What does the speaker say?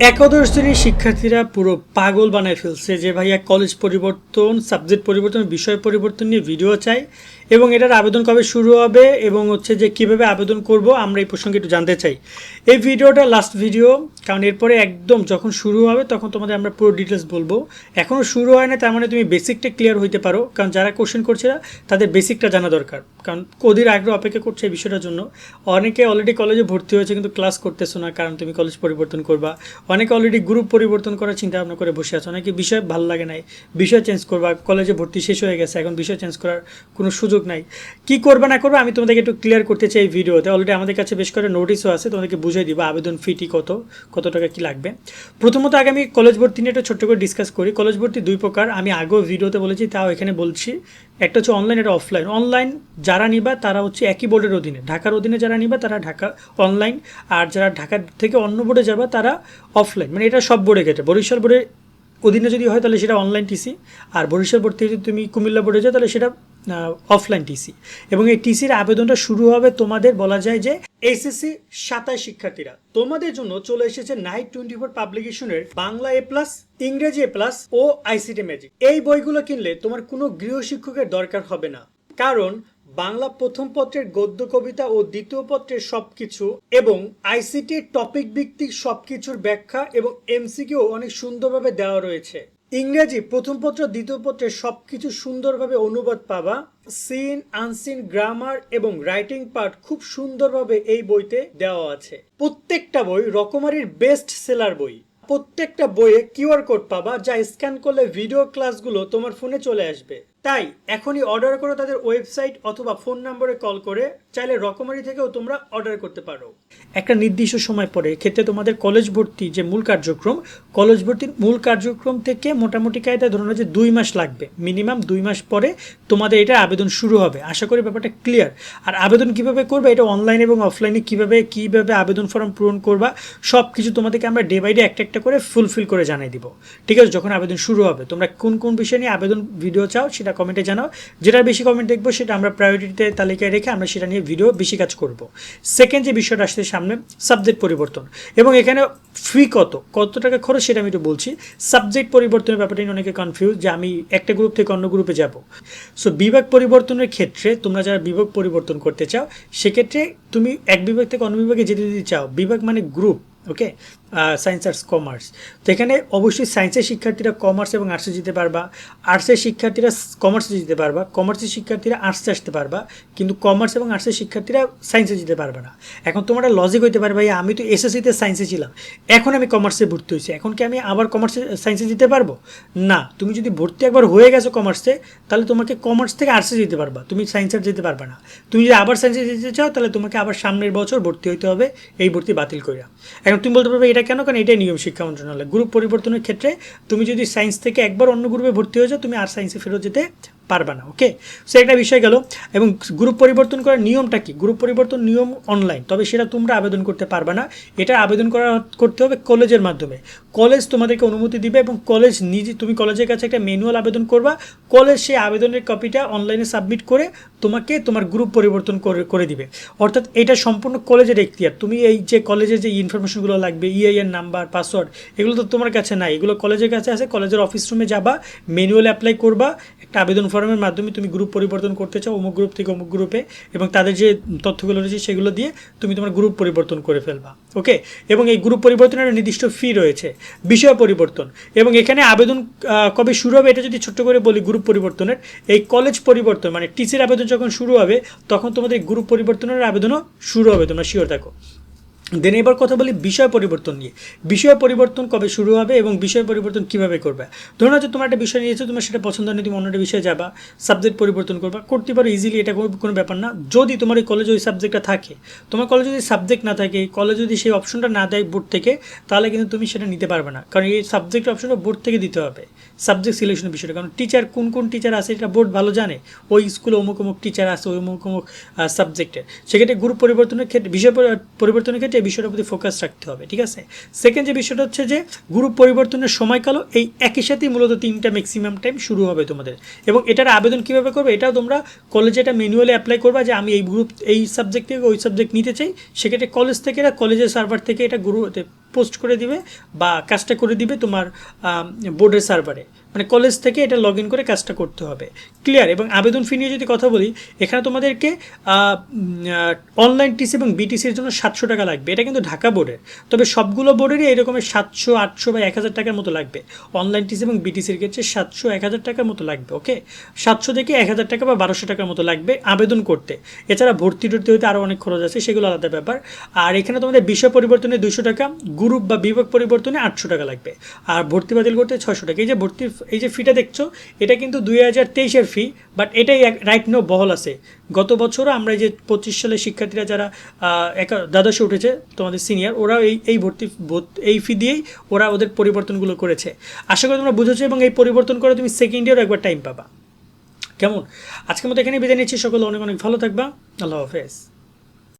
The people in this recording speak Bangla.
একাদশ শ্রেণির শিক্ষার্থীরা পুরো পাগল বানায় ফেলছে যে ভাইয়া কলেজ পরিবর্তন সাবজেক্ট পরিবর্তন, বিষয় পরিবর্তন নিয়ে ভিডিও চাই এবং এটার আবেদন কবে শুরু হবে এবং হচ্ছে যে কীভাবে আবেদন করব আমরা এই প্রসঙ্গে একটু জানতে চাই। এই ভিডিওটা লাস্ট ভিডিও কারণ এরপরে একদম যখন শুরু হবে তখন তোমাদের আমরা পুরো ডিটেলস বলব। এখনও শুরু হয় না, তার মানে তুমি বেসিকটা ক্লিয়ার হইতে পারো। কারণ যারা কোশ্চেন করছে না, তাদের বেসিকটা জানা দরকার। কারণ অধীর আগ্রহ অপেক্ষা করছে এই বিষয়টার জন্য। অনেকে অলরেডি কলেজে ভর্তি হয়েছে কিন্তু ক্লাস করতেছো না, কারণ তুমি কলেজ পরিবর্তন করবা। অনেকে অলরেডি গ্রুপ পরিবর্তন করার চিন্তা ভাবনা করে বসে আছে। অনেকে বিষয় ভালো লাগে নাই, বিষয় চেঞ্জ করবা কলেজে ভর্তি শেষ হয়ে গেছে, এখন বিষয় চেঞ্জ করার কোনো সুযোগ নাই। কি করবে, না করবে, আমি তোমাদেরকে একটু ক্লিয়ার করতে চাই এই ভিডিওতে। অলরেডি আমাদের কাছে বেশ করে নোটিশও আছে, তোমাদেরকে বুঝিয়ে দিব, আবেদন ফিটি কত কত টাকা কি লাগবে। প্রথমত আগে আমি কলেজ ভর্তি নিয়ে একটা ছোট্ট করে ডিসকাস করি। কলেজ ভর্তি দুই প্রকার, আমি আগেও ভিডিওতে বলেছি, তাও এখানে বলছি। একটা হচ্ছে অনলাইন একটা অফলাইন অনলাইন যারা নিবা, তারা হচ্ছে একই বোর্ডের অধীনে। ঢাকার অধীনে যারা নিবা, তারা ঢাকা অনলাইন আর যারা ঢাকা থেকে অন্য বোর্ডে যাবা, তারা অফলাইন মানে এটা সব বোর্ডে ক্ষেত্রে। বরিশাল বোর্ডের অধীনে যদি হয়, তাহলে সেটা অনলাইন টিসি আর বরিশাল বোর্ড থেকে যদি তুমি কুমিল্লা বোর্ডে যাও, তাহলে সেটা অফলাইন টিসি এবং এই টিসির আবেদনটা শুরু হবে তোমাদের বলা যায় যে এসএসসি সাতাশ শিক্ষার্থীরা। তোমাদের জন্য চলে এসেছে নাইট টোয়েন্টি ফোর পাবলিকেশনের বাংলা এ প্লাস ইংরেজি এ প্লাস ও আইসিটি ম্যাজিক এই বইগুলো কিনলে তোমার কোনো গৃহ শিক্ষকের দরকার হবে না। কারণ বাংলা প্রথম পত্রের গদ্য কবিতা ও দ্বিতীয় পত্রের সবকিছু এবং আইসিটির টপিক ভিত্তিক সবকিছুর ব্যাখ্যা এবং এমসিকিউ অনেক সুন্দরভাবে দেওয়া রয়েছে। ইংরেজি প্রথম পত্র, দ্বিতীয় পত্রের সবকিছু সুন্দরভাবে অনুবাদ পাবা। সিন আনসিন গ্রামার এবং রাইটিং পার্ট খুব সুন্দরভাবে এই বইতে দেওয়া আছে। প্রত্যেকটা বই রকমারির বেস্ট সেলার বই। প্রত্যেকটা বইয়ে কিউআর কোড পাবা, যা স্ক্যান করলে ভিডিও ক্লাসগুলো তোমার ফোনে চলে আসবে। তাই এখনই অর্ডার করো তাদের ওয়েবসাইট অথবা ফোন নম্বরে কল করে, চাইলে রকমারি থেকেও তোমরা অর্ডার করতে পারো। একটা নির্দিষ্ট সময় পরে ক্ষেত্রে তোমাদের কলেজ ভর্তি যে মূল কার্যক্রম কলেজ ভর্তির মূল কার্যক্রম থেকে মোটামুটি কায়দায় ধরুন যে দুই মাস লাগবে। মিনিমাম দুই মাস পরে তোমাদের এটা আবেদন শুরু হবে। আশা করি ব্যাপারটা ক্লিয়ার আর আবেদন কীভাবে করবে, এটা অনলাইন এবং অফলাইনে কীভাবে কীভাবে আবেদন ফর্ম পূরণ করবা সব কিছু তোমাদেরকে আমরা ডে বাই ডে একটা একটা করে ফুলফিল করে জানাই দিব। ঠিক আছে, যখন আবেদন শুরু হবে, তোমরা কোন কোন বিষয় নিয়ে আবেদন ভিডিও চাও সেটা কমেন্টে জানাও। যেটা বেশি কমেন্ট দেখব, সেটা আমরা প্রায়োরিটিতে তালিকায় রেখে আমরা সেটা নিয়ে ভিডিও বেশি কাজ করব। সেকেন্ড যে বিষয়টা আসছে সামনে সাবজেক্ট পরিবর্তন। এবং এখানে ফি কত? কত টাকা খরচ সেটা আমি একটু বলছি। সাবজেক্ট পরিবর্তনের ব্যাপারটা নিয়ে অনেকে কনফিউজ যে আমি একটা গ্রুপ থেকে অন্য গ্রুপে যাব। সো বিভাগ পরিবর্তনের ক্ষেত্রে তোমরা যারা বিভাগ পরিবর্তন করতে চাও, সেক্ষেত্রে তুমি এক বিভাগ থেকে অন্য বিভাগে যেতে যদি চাও, বিভাগ মানে group okay science arts commerce তো এখানে অবশ্যই সায়েন্সের শিক্ষার্থীরা কমার্স এবং আর্টসে যেতে পারবা। আর্টসের শিক্ষার্থীরা কমার্সে যেতে পারবা। কমার্সের শিক্ষার্থীরা আর্টসে আসতে পারবা। কিন্তু কমার্স এবং আর্টসের শিক্ষার্থীরা সায়েন্সে যেতে পারবে না। এখন তোমার লজিক হইতে পারে ভাই আমি তো এসএসসিতে সায়েন্সে ছিলাম। এখন আমি কমার্সে ভর্তি হয়েছি এখন কি আমি আবার কমার্সে সায়েন্সে যেতে পারব? না। তুমি যদি ভর্তি একবার হয়ে গেছো কমার্সে তাহলে তোমাকে কমার্স থেকে আর্টসে যেতে পারবা। তুমি সায়েন্সে যেতে পারবে না। তুমি যদি আবার সায়েন্সে যেতে চাও, তাহলে তোমাকে আবার সামনের বছর ভর্তি হইতে হবে। এই ভর্তি বাতিল করে এখন তুমি বলতে পারবে, এটা কেন? কারণ এটাই নিয়ম শিক্ষা মন্ত্রণালয়। গ্রুপ পরিবর্তনের ক্ষেত্রে তুমি যদি সায়েন্স থেকে একবার অন্য গ্রুপে ভর্তি হয়ে যাও, তুমি আর সায়েন্সে ফেরত যেতে পারবে না ওকে সো একটা বিষয় গেল, এবং গ্রুপ পরিবর্তন করার নিয়মটা কি? গ্রুপ পরিবর্তন নিয়ম অনলাইন তবে সেটা তোমরা আবেদন করতে পারবে না। এটা আবেদন করা, করতে হবে কলেজের মাধ্যমে। কলেজ তোমাদেরকে অনুমতি দিবে এবং কলেজ নিজে, তুমি কলেজের কাছে একটা ম্যানুয়াল আবেদন করবা। কলেজ সেই আবেদনের কপিটা অনলাইনে সাবমিট করে তোমাকে তোমার গ্রুপ পরিবর্তন করে করে দিবে। অর্থাৎ এটা সম্পূর্ণ কলেজের এখতিয়ার। তুমি এই যে কলেজের যে ইনফরমেশনগুলো লাগবে ইআইএন নাম্বার পাসওয়ার্ড এগুলো তো তোমার কাছে নাই। এগুলো কলেজের কাছে আছে কলেজের অফিস রুমে যাবা ম্যানুয়াল অ্যাপ্লাই করবা, একটা আবেদন ফর্মের মাধ্যমে তুমি গ্রুপ পরিবর্তন করতে চাও, অমুক গ্রুপ থেকে অমুক গ্রুপে এবং তাদের যে তথ্যগুলো রয়েছে সেগুলো দিয়ে তুমি তোমার গ্রুপ পরিবর্তন করে ফেলবা ওকে এবং এই গ্রুপ পরিবর্তনের নির্দিষ্ট ফি রয়েছে, বিষয় পরিবর্তন, এবং এখানে আবেদন কবে শুরু হবে এটা যদি ছোট্ট করে বলি গ্রুপ পরিবর্তনের, এই কলেজ পরিবর্তন মানে টিসির আবেদন যখন শুরু হবে, তখন তোমাদের গ্রুপ পরিবর্তনের আবেদনও শুরু হবে, তোমরা শিওর থাকো। দেন এবার কথা বলি বিষয় পরিবর্তন নিয়ে। বিষয় পরিবর্তন কবে শুরু হবে এবং বিষয় পরিবর্তন কীভাবে করবে? ধরুন হচ্ছে তোমার একটা বিষয় নিয়েছো, তোমার সেটা পছন্দ নেই তুমি অন্য একটা বিষয়ে যাবা সাবজেক্ট পরিবর্তন করবা, করতে পারো ইজিলি এটা কোনো ব্যাপার না। যদি তোমার এই কলেজে ওই সাবজেক্টটা থাকে, তোমার কলেজে যদি সাবজেক্ট না থাকে কলেজ যদি সেই অপশনটা না দেয় বোর্ড থেকে, তাহলে কিন্তু তুমি সেটা নিতে পারবে না। কারণ এই সাবজেক্ট অপশনটা বোর্ড থেকে দিতে হবে। সাবজেক্ট সিলেকশনের বিষয়টা। কারণ টিচার কোন কোন টিচার আছে এটা বোর্ড ভালো জানে। ওই স্কুলে অমুক অমুক টিচার আছে, ওই অমুক অমুক সাবজেক্টের সেক্ষেত্রে গ্রুপ পরিবর্তনের ক্ষেত্রে বিষয় পরিবর্তনের ক্ষেত্রে বিষয়টার প্রতি ফোকাস রাখতে হবে, ঠিক আছে? সেকেন্ড যে বিষয়টা হচ্ছে যে গ্রুপ পরিবর্তনের সময়কালও এই একই সাথেই মূলত তিনটা ম্যাক্সিমাম টাইম শুরু হবে তোমাদের। এবং এটার আবেদন কীভাবে করবে? এটাও তোমরা কলেজে এটা ম্যানুয়ালি অ্যাপ্লাই করবা যে, আমি এই গ্রুপ এই সাবজেক্ট থেকে ওই সাবজেক্ট নিতে চাই। সেক্ষেত্রে কলেজ থেকে এটা কলেজের সার্ভার থেকে এটা গ্রুপ পোস্ট করে দিবে বা কাজটা করে দিবে তোমার বোর্ডের সার্ভারে মানে কলেজ থেকে এটা লগ ইন করে কাজটা করতে হবে। ক্লিয়ার এবং আবেদন ফি নিয়ে যদি কথা বলি, এখানে তোমাদেরকে অনলাইন টিসি এবং বিটিসির জন্য সাতশো টাকা লাগবে। এটা কিন্তু ঢাকা বোর্ডের তবে সবগুলো বোর্ডেরই এরকমের সাতশো, আটশো বা এক হাজার টাকার মতো লাগবে। অনলাইন টিসি এবং বিটিসির ক্ষেত্রে সাতশো, এক হাজার টাকার মতো লাগবে ওকে সাতশো থেকে এক হাজার টাকা বা বারোশো টাকার মতো লাগবে আবেদন করতে। এছাড়া ভর্তি টর্তি হতে আরও অনেক খরচ আছে, সেগুলো আলাদা ব্যাপার। আর এখানে তোমাদের বিষয় পরিবর্তনে দুশো টাকা গ্রুপ বা বিভাগ পরিবর্তনে আটশো টাকা লাগবে। আর ভর্তি বাতিল করতে ছয়শো টাকা। এই যে ভর্তি, এই যে ফিটা দেখছ, এটা কিন্তু দুই হাজার তেইশের ফি বাট এটাই রাইট নো বহল আছে। গত বছরও আমরা যে পঁচিশ সালে শিক্ষার্থীরা যারা একা- দ্বাদশে উঠেছে, তোমাদের সিনিয়র ওরাও এই এই ভর্তি এই ফি দিয়েই ওরা ওদের পরিবর্তনগুলো করেছে। আশা করি তোমরা বুঝেছ এবং এই পরিবর্তন করে তুমি সেকেন্ড ইয়ারও একবার টাইম পাবা। কেমন? আজকের মতো এখানে বিদায় নিচ্ছি। সকলে অনেক অনেক ভালো থাকবা। আল্লাহ হাফেজ।